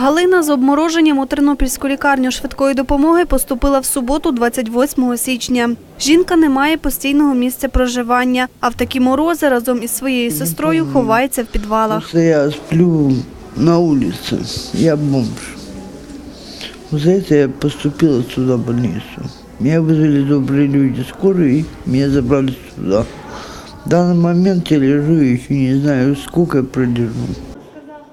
Галина з обмороженням у Тернопільську лікарню швидкої допомоги поступила в суботу, 28 січня. Жінка не має постійного місця проживання, а в такі морози разом із своєю сестрою ховається в підвалах. Просто я сплю на улице, я бомж. Вот За это я поступила сюда, в больницу. Меня вызвали добрые люди скорую, и меня забрали сюда. В данный момент я лежу и еще не знаю, сколько я пролежу.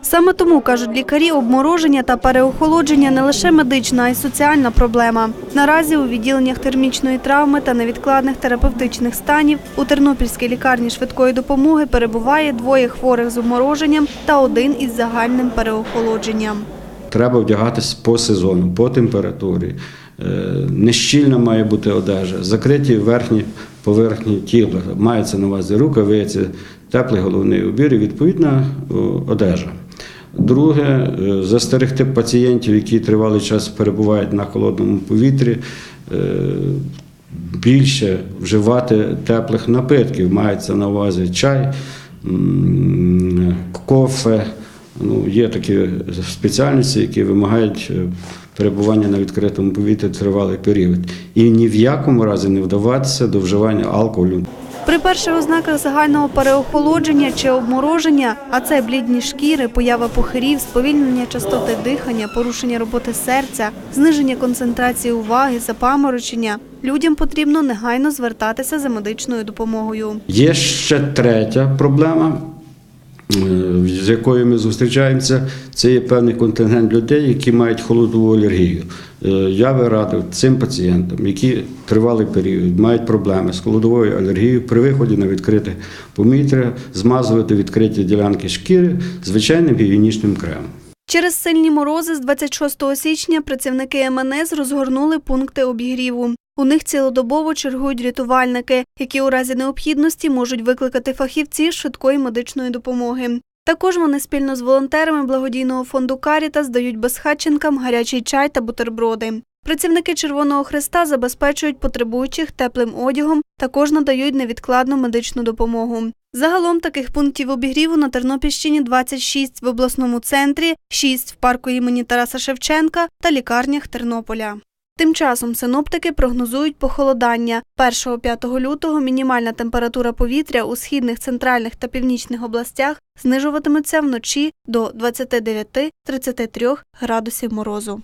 Саме тому, кажуть лікарі, обмороження та переохолодження не лише медична, а й соціальна проблема. Наразі у відділеннях термічної травми та невідкладних терапевтичних станів у Тернопільській лікарні швидкої допомоги перебуває двоє хворих з обмороженням та один із загальним переохолодженням. Треба вдягатись по сезону, по температурі. Е, Нещільна має бути одежа, закриті верхні поверхні тіла. Мається на увазі рукавиці, теплий головний убір і відповідна одежа. Друге, е, застерегти пацієнтів, які тривалий час перебувають на холодному повітрі, е, більше вживати теплих напитків. Мається на увазі чай, кофе. Ну, є такі спеціальності, які вимагають е, перебування на відкритому повітрі тривалий період. І ні в якому разі не вдаватися до вживання алкоголю. При перших ознаках загального переохолодження чи обмороження, а це блідні шкіри, поява пухирів, сповільнення частоти дихання, порушення роботи серця, зниження концентрації уваги, запаморочення, людям потрібно негайно звертатися за медичною допомогою. Є ще третя проблема, з якою ми зустрічаємося. Це є певний контингент людей, які мають холодову алергію. Е, Я би радив цим пацієнтам, які тривалий період мають проблеми з холодовою алергією, при виході на відкрите повітря змазувати відкриті ділянки шкіри звичайним гігієнічним кремом. Через сильні морози з 26 січня працівники МНС розгорнули пункти обігріву. У них цілодобово чергують рятувальники, які у разі необхідності можуть викликати фахівців швидкої медичної допомоги. Також вони спільно з волонтерами благодійного фонду Каріта здають безхатченкам гарячий чай та бутерброди. Працівники Червоного Хреста забезпечують потребуючих теплим одягом, також надають невідкладну медичну допомогу. Загалом таких пунктів обігріву на Тернопільщині 26 в обласному центрі, 6 в парку імені Тараса Шевченка та лікарнях Тернополя. Тим часом синоптики прогнозують похолодання. 1-5 лютого мінімальна температура повітря у східних, центральних та північних областях знижуватиметься вночі до 29-33 градусів морозу.